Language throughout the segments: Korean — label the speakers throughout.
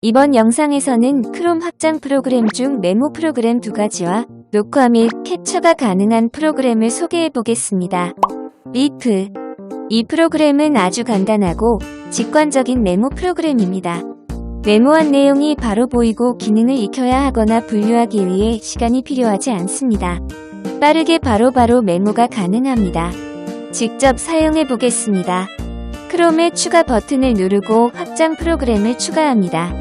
Speaker 1: 이번 영상에서는 크롬 확장 프로그램 중 메모 프로그램 두 가지와 녹화 및 캡처가 가능한 프로그램을 소개해 보겠습니다. 리프 이 프로그램은 아주 간단하고 직관적인 메모 프로그램입니다. 메모한 내용이 바로 보이고 기능을 익혀야 하거나 분류하기 위해 시간이 필요하지 않습니다. 빠르게 바로바로 메모가 가능합니다. 직접 사용해 보겠습니다. 크롬의 추가 버튼을 누르고 확장 프로그램을 추가합니다.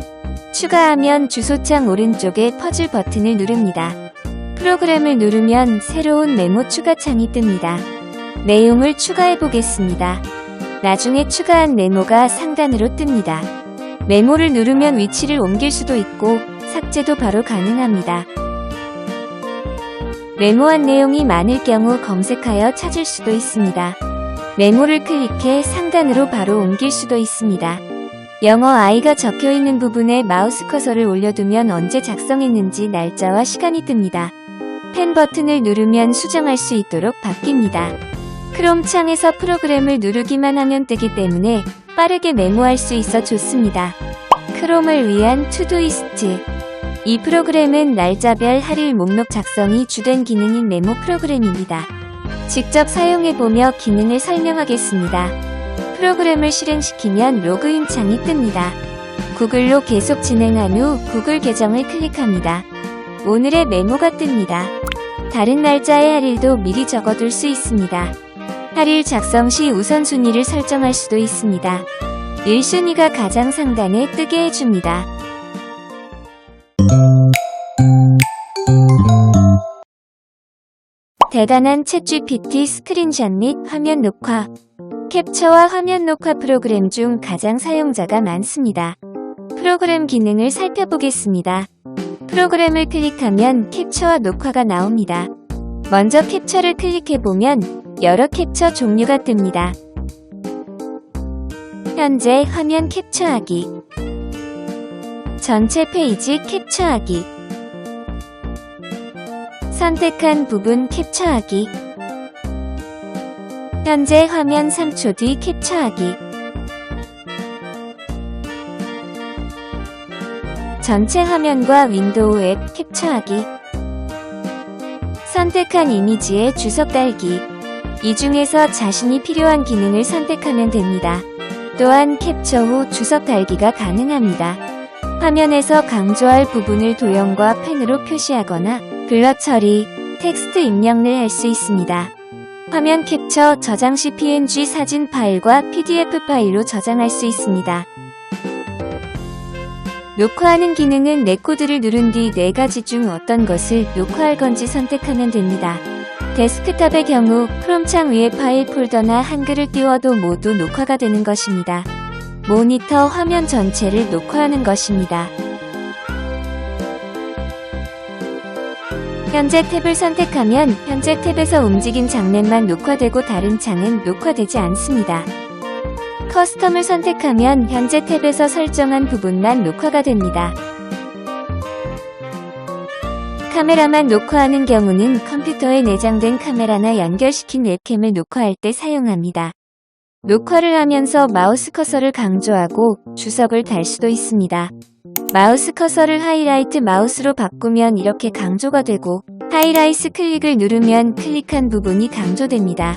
Speaker 1: 추가하면 주소창 오른쪽에 퍼즐 버튼을 누릅니다. 프로그램을 누르면 새로운 메모 추가 창이 뜹니다. 내용을 추가해 보겠습니다. 나중에 추가한 메모가 상단으로 뜹니다. 메모를 누르면 위치를 옮길 수도 있고 삭제도 바로 가능합니다. 메모한 내용이 많을 경우 검색하여 찾을 수도 있습니다. 메모를 클릭해 상단으로 바로 옮길 수도 있습니다. 영어 I가 적혀 있는 부분에 마우스 커서를 올려두면 언제 작성했는지 날짜와 시간이 뜹니다. 펜 버튼을 누르면 수정할 수 있도록 바뀝니다. 크롬 창에서 프로그램을 누르기만 하면 뜨기 때문에 빠르게 메모할 수 있어 좋습니다. 크롬을 위한 투두이스트 이 프로그램은 날짜별 할일 목록 작성이 주된 기능인 메모 프로그램입니다. 직접 사용해보며 기능을 설명하겠습니다. 프로그램을 실행시키면 로그인 창이 뜹니다. 구글로 계속 진행한 후 구글 계정을 클릭합니다. 오늘의 메모가 뜹니다. 다른 날짜의 할일도 미리 적어둘 수 있습니다. 할 일 작성 시 우선순위를 설정할 수도 있습니다. 1순위가 가장 상단에 뜨게 해줍니다. 대단한 챗GPT 스크린샷 및 화면 녹화 캡처와 화면 녹화 프로그램 중 가장 사용자가 많습니다. 프로그램 기능을 살펴보겠습니다. 프로그램을 클릭하면 캡처와 녹화가 나옵니다. 먼저 캡처를 클릭해보면 여러 캡처 종류가 뜹니다. 현재 화면 캡처하기 전체 페이지 캡처하기 선택한 부분 캡처하기 현재 화면 3초 뒤 캡처하기 전체 화면과 윈도우 앱 캡처하기 선택한 이미지에 주석 달기 이 중에서 자신이 필요한 기능을 선택하면 됩니다. 또한 캡처 후 주석 달기가 가능합니다. 화면에서 강조할 부분을 도형과 펜으로 표시하거나 블러 처리, 텍스트 입력을 할 수 있습니다. 화면 캡처 저장 시 PNG 사진 파일과 PDF 파일로 저장할 수 있습니다. 녹화하는 기능은 레코드를 누른 뒤네 가지 중 어떤 것을 녹화할 건지 선택하면 됩니다. 데스크탑의 경우 크롬 창 위에 파일 폴더나 한글을 띄워도 모두 녹화가 되는 것입니다. 모니터 화면 전체를 녹화하는 것입니다. 현재 탭을 선택하면 현재 탭에서 움직인 장면만 녹화되고 다른 창은 녹화되지 않습니다. 커스텀을 선택하면 현재 탭에서 설정한 부분만 녹화가 됩니다. 카메라만 녹화하는 경우는 컴퓨터에 내장된 카메라나 연결시킨 웹캠을 녹화할 때 사용합니다. 녹화를 하면서 마우스 커서를 강조하고 주석을 달 수도 있습니다. 마우스 커서를 하이라이트 마우스로 바꾸면 이렇게 강조가 되고 하이라이트 클릭을 누르면 클릭한 부분이 강조됩니다.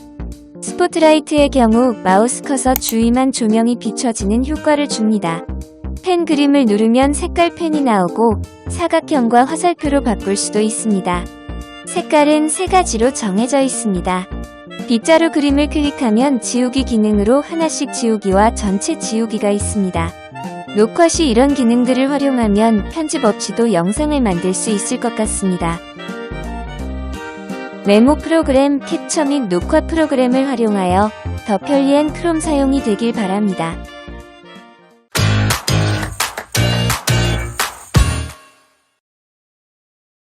Speaker 1: 스포트라이트의 경우 마우스 커서 주위만 조명이 비춰지는 효과를 줍니다. 펜 그림을 누르면 색깔 펜이 나오고 사각형과 화살표로 바꿀 수도 있습니다. 색깔은 세 가지로 정해져 있습니다. 빗자루 그림을 클릭하면 지우기 기능으로 하나씩 지우기와 전체 지우기가 있습니다. 녹화 시 이런 기능들을 활용하면 편집 없이도 영상을 만들 수 있을 것 같습니다. 메모 프로그램, 캡처 및 녹화 프로그램을 활용하여 더 편리한 크롬 사용이 되길 바랍니다.